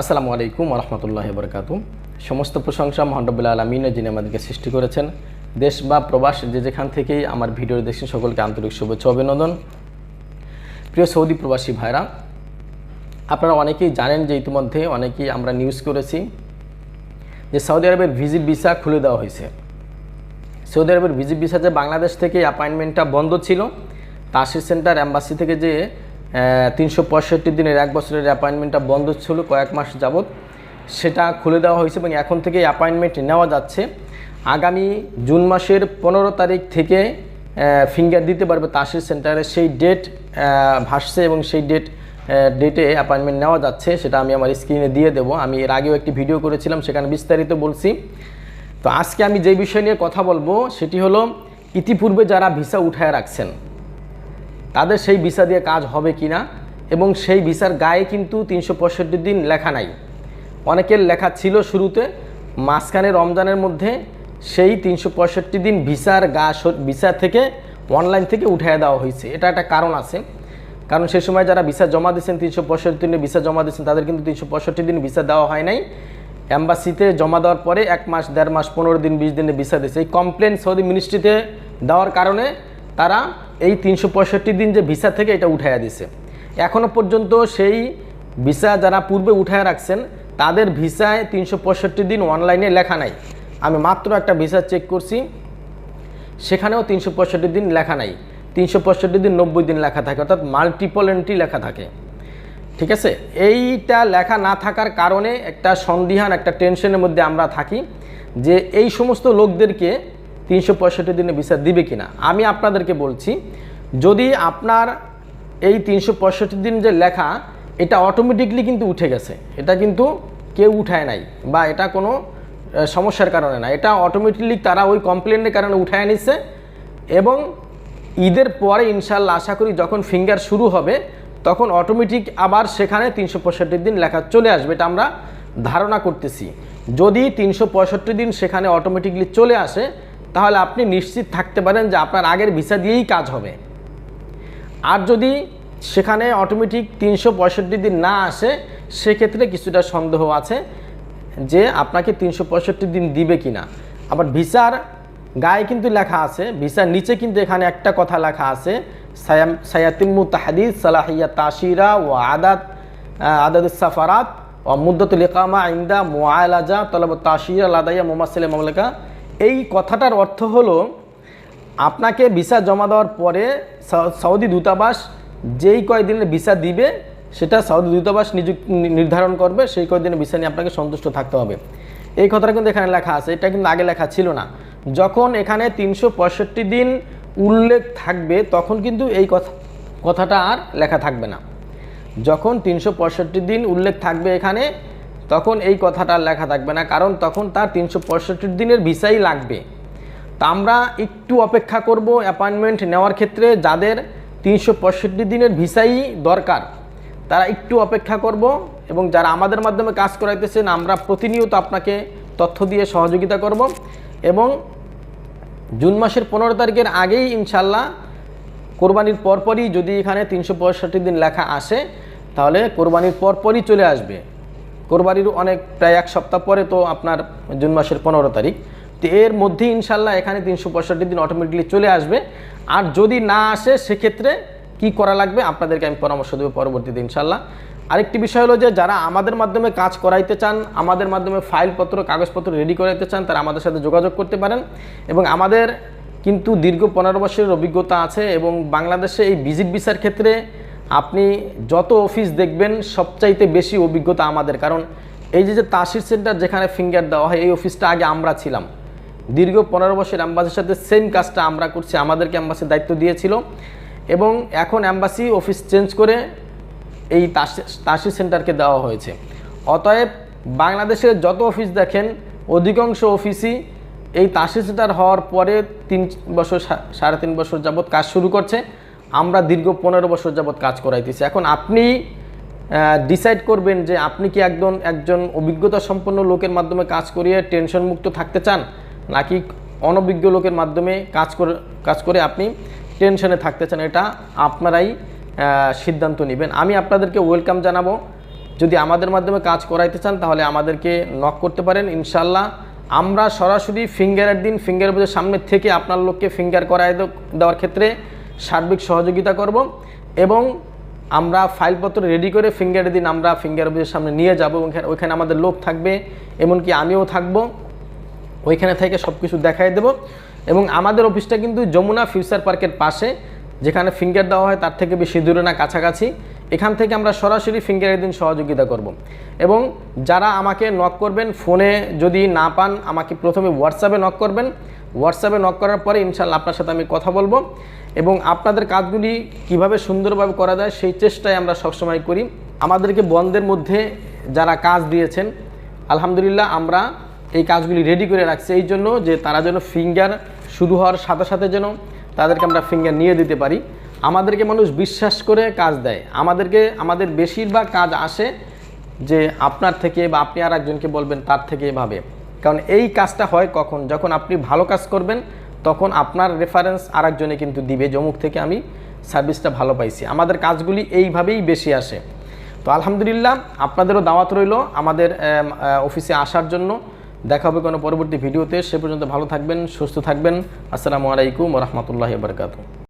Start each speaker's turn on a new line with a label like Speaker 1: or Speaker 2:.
Speaker 1: আসসালামু আলাইকুম রহমতুল্লাহ বরকাত সমস্ত প্রশংসা মহানবুল্লাহ আলমিনে যিনি আমাদেরকে সৃষ্টি করেছেন। দেশ বা প্রবাস যে যেখান থেকেই আমার ভিডিও দেখছেন, সকলকে আন্তরিক শুভেচ্ছা অভিনন্দন। প্রিয় সৌদি প্রবাসী ভাইরা, আপনারা অনেকেই জানেন যে ইতিমধ্যে অনেকেই আমরা নিউজ করেছি যে সৌদি আরবের ভিজিট ভিসা খুলে দেওয়া হয়েছে। সৌদি আরবের ভিজিট ভিসা যে বাংলাদেশ থেকে অ্যাপয়েন্টমেন্টটা বন্ধ ছিল, তাসির সেন্টার অ্যাম্বাসি থেকে যে তিনশো পঁয়ষট্টি দিনের এক বছরের অ্যাপয়েন্টমেন্টটা বন্ধ ছিল কয়েক মাস যাবৎ। সেটা খুলে দেওয়া হয়েছে এবং এখন থেকে অ্যাপয়েন্টমেন্ট নেওয়া যাচ্ছে। আগামী জুন মাসের পনেরো তারিখ থেকে ফিঙ্গার দিতে পারবে তাসির সেন্টারে। সেই ডেট ভাসছে এবং সেই ডেট ডেটে অ্যাপয়েন্টমেন্ট নেওয়া যাচ্ছে। সেটা আমি আমার স্ক্রিনে দিয়ে দেবো। আমি এর আগেও একটি ভিডিও করেছিলাম, সেখানে বিস্তারিত বলছি। তো আজকে আমি যে বিষয় নিয়ে কথা বলব, সেটি হলো ইতিপূর্বে যারা ভিসা উঠায় রাখছেন তাদের সেই ভিসা দিয়ে কাজ হবে কি না এবং সেই ভিসার গায়ে কিন্তু তিনশো পঁয়ষট্টি দিন লেখা নাই। অনেকের লেখা ছিল শুরুতে, মাঝখানে রমজানের মধ্যে সেই তিনশো পঁয়ষট্টি দিন ভিসার গা ভিসা থেকে অনলাইন থেকে উঠিয়ে দেওয়া হয়েছে। এটা একটা কারণ আছে। কারণ সেই সময় যারা ভিসা জমা দিয়েছেন, তিনশো পঁয়ষট্টি দিনে ভিসা জমা দিয়েছেন, তাদের কিন্তু তিনশো পঁয়ষট্টি দিন ভিসা দেওয়া হয় নাই। অ্যাম্বাসিতে জমা দেওয়ার পরে এক মাস, দেড় মাস, পনেরো দিন, বিশ দিনে ভিসা দিয়েছে। এই কমপ্লেন সৌদি মিনিস্ট্রিতে দেওয়ার কারণে তারা এই তিনশো পঁয়ষট্টি দিন যে ভিসা থেকে এটা উঠাইয়া দিছে। এখনও পর্যন্ত সেই ভিসা যারা পূর্বে উঠায় রাখছেন, তাদের ভিসায় তিনশো পঁয়ষট্টি দিন অনলাইনে লেখা নাই। আমি মাত্র একটা ভিসা চেক করছি, সেখানেও তিনশো পঁয়ষট্টি দিন লেখা নাই। তিনশো পঁয়ষট্টি দিন নব্বই দিন লেখা থাকে, অর্থাৎ মাল্টিপল এন্ট্রি লেখা থাকে। ঠিক আছে? এইটা লেখা না থাকার কারণে একটা সন্দিহান, একটা টেনশনের মধ্যে আমরা থাকি যে এই সমস্ত লোকদেরকে তিনশো পঁয়ষট্টি দিনে ভিসা দিবে কিনা? আমি আপনাদেরকে বলছি, যদি আপনার এই তিনশো পঁয়ষট্টি দিন যে লেখা, এটা অটোমেটিকলি কিন্তু উঠে গেছে। এটা কিন্তু কেউ উঠায় নাই বা এটা কোনো সমস্যার কারণে না। এটা অটোমেটিকলি তারা ওই কমপ্লেনের কারণে উঠায় নিচ্ছে এবং ঈদের পরে ইনশাল্লাহ আশা করি যখন ফিঙ্গার শুরু হবে, তখন অটোমেটিক আবার সেখানে তিনশো পঁয়ষট্টি দিন লেখা চলে আসবে। এটা আমরা ধারণা করতেছি। যদি তিনশো পঁয়ষট্টি দিন সেখানে অটোমেটিকলি চলে আসে তাহলে আপনি নিশ্চিত থাকতে পারেন যে আপনার আগের ভিসা দিয়েই কাজ হবে। আর যদি সেখানে অটোমেটিক তিনশো পঁয়ষট্টি দিন না আসে, সেক্ষেত্রে কিছুটা সন্দেহ আছে যে আপনাকে তিনশো পঁয়ষট্টি দিন দিবে কি না আবার ভিসার গায়ে কিন্তু লেখা আছে, ভিসার নিচে কিন্তু এখানে একটা কথা লেখা আছে সায়াতিমু তাহাদিদ সালাহিয়া তাসিরা ও আদাত আদাদ সাফারাত ও মুদ্দতুল ইকামা ইন্দা মোয়ালাজা তলব তাসিরা লাদাইয়া মোমাসিল মামলেকা। এই কথাটার অর্থ হলো, আপনাকে ভিসা জমা দেওয়ার পরে সৌদি দূতাবাস যেই কয়েকদিনের ভিসা দিবে, সেটা সৌদি দূতাবাস নিযুক্ত নির্ধারণ করবে, সেই কয়েকদিনের ভিসা নিয়ে আপনাকে সন্তুষ্ট থাকতে হবে। এই কথাটা কিন্তু এখানে লেখা আছে, এটা কিন্তু আগে লেখা ছিল না। যখন এখানে তিনশো পঁয়ষট্টি দিন উল্লেখ থাকবে, তখন কিন্তু এই কথা কথাটা আর লেখা থাকবে না। যখন তিনশো পঁয়ষট্টি দিন উল্লেখ থাকবে এখানে তখন এই কথাটা লেখা থাকবে না, কারণ তখন তার তিনশো পঁয়ষট্টি দিনের ভিসাই লাগবে। তা আমরা একটু অপেক্ষা করব অ্যাপয়েন্টমেন্ট নেওয়ার ক্ষেত্রে, যাদের তিনশো পঁয়ষট্টি দিনের ভিসাই দরকার, তারা একটু অপেক্ষা করব এবং যারা আমাদের মাধ্যমে কাজ করাইতেছেন, আমরা প্রতিনিয়ত আপনাকে তথ্য দিয়ে সহযোগিতা করব এবং জুন মাসের পনেরো তারিখের আগেই ইনশাল্লাহ কোরবানির পরপরই যদি এখানে তিনশো পঁয়ষট্টি দিন লেখা আসে, তাহলে কোরবানির পরপরই চলে আসবে। কোরবানির অনেক প্রায় এক সপ্তাহ পরে তো আপনার জুন মাসের পনেরো তারিখ। তো এর মধ্যে ইনশাল্লাহ এখানে তিনশো পঁয়ষট্টি দিন অটোমেটিকলি চলে আসবে। আর যদি না আসে, সেক্ষেত্রে কি করা লাগবে আপনাদেরকে আমি পরামর্শ দেবো পরবর্তীতে ইনশাল্লাহ। আরেকটি বিষয় হলো যে, যারা আমাদের মাধ্যমে কাজ করাইতে চান, আমাদের মাধ্যমে ফাইলপত্র কাগজপত্র রেডি করাইতে চান, তারা আমাদের সাথে যোগাযোগ করতে পারেন। এবং আমাদের কিন্তু দীর্ঘ পনেরো বছরের অভিজ্ঞতা আছে এবং বাংলাদেশে এই ভিজিট ভিসার ক্ষেত্রে যত অফিস দেখবেন, সবচাইতে বেশি অভিজ্ঞতা আমাদের। কারণ এই যে যে তাসির সেন্টার যেখানে ফিঙ্গার দেওয়া হয়, এই অফিসটা আগে আমরা ছিলাম। দীর্ঘ পনেরো বছর অ্যাম্বাসির সাথে সেম কাজটা আমরা করছি, আমাদেরকে অ্যাম্বাসির দায়িত্ব দিয়েছিল। এবং এখন অ্যাম্বাসি অফিস চেঞ্জ করে এই তাসি সেন্টারকে দেওয়া হয়েছে। অতএব বাংলাদেশের যত অফিস দেখেন, অধিকাংশ অফিসই এই তাসি সেন্টার হওয়ার পরে তিন বছর সাড়ে তিন বছর যাবৎ কাজ শুরু করছে। আমরা দীর্ঘ পনেরো বছর যাবৎ কাজ করাইতেছি। এখন আপনি ডিসাইড করবেন যে আপনি কি একজন একজন অভিজ্ঞতা সম্পন্ন লোকের মাধ্যমে কাজ করিয়ে টেনশন মুক্ত থাকতে চান, নাকি অনভিজ্ঞ লোকের মাধ্যমে কাজ করে কাজ করে আপনি টেনশনে থাকতে চান, এটা আপনারাই সিদ্ধান্ত নেবেন। আমি আপনাদেরকে ওয়েলকাম জানাব। যদি আমাদের মাধ্যমে কাজ করাইতে চান, তাহলে আমাদেরকে নক করতে পারেন ইনশাল্লাহ আমরা সরাসরি ফিঙ্গারের দিন ফিঙ্গার সামনে থেকে আপনার লোককে ফিঙ্গার করায় দে- দেওয়ার ক্ষেত্রে সার্বিক সহযোগিতা করব এবং আমরা ফাইলপত্র রেডি করে ফিঙ্গার দিন আমরা ফিঙ্গার অফিসের সামনে নিয়ে যাব, ওইখানে আমাদের লোক থাকবে, এমনকি আমিও থাকব। ওইখানে থেকে সব কিছু দেখাই দেব এবং আমাদের অফিসটা কিন্তু যমুনা ফিউচার পার্কের পাশে, যেখানে ফিঙ্গার দেওয়া হয় তার থেকে বেশি দূরে না, কাছাকাছি। এখান থেকে আমরা সরাসরি ফিঙ্গারের দিন সহযোগিতা করব এবং যারা আমাকে নক করবেন ফোনে যদি না পান, আমাকে প্রথমে হোয়াটসঅ্যাপে নক করবেন। হোয়াটসঅ্যাপে নক করার পরে ইনশাল্লাহ আপনার সাথে আমি কথা বলব। এবং আপনাদের কাজগুলি কীভাবে সুন্দরভাবে করা যায় সেই চেষ্টাই আমরা সবসময় করি। আমাদেরকে বন্ধের মধ্যে যারা কাজ দিয়েছেন, আলহামদুলিল্লাহ আমরা এই কাজগুলি রেডি করে রাখছি। এই জন্য যে তারা যেন ফিঙ্গার শুরু হওয়ার সাথে সাথে যেন তাদেরকে আমরা ফিঙ্গার নিয়ে দিতে পারি। আমাদেরকে মানুষ বিশ্বাস করে কাজ দেয়। আমাদেরকে, আমাদের বেশিরভাগ কাজ আসে যে আপনার থেকে বা আপনি আর একজনকে বলবেন তার থেকে এভাবে। কারণ এই কাজটা হয় কখন? যখন আপনি ভালো কাজ করবেন, তখন আপনার রেফারেন্স আর একজনে কিন্তু দিবে জমুক থেকে আমি সার্ভিসটা ভালো পাইছি। আমাদের কাজগুলি এইভাবেই বেশি আসে। তো আলহামদুলিল্লাহ, আপনাদেরও দাওয়াত রইল আমাদের অফিসে আসার জন্য। দেখা হবে কোনো পরবর্তী ভিডিওতে সে পর্যন্ত ভালো থাকবেন, সুস্থ থাকবেন। আসসালামু আলাইকুম রহমতুল্লাহ বরকাতু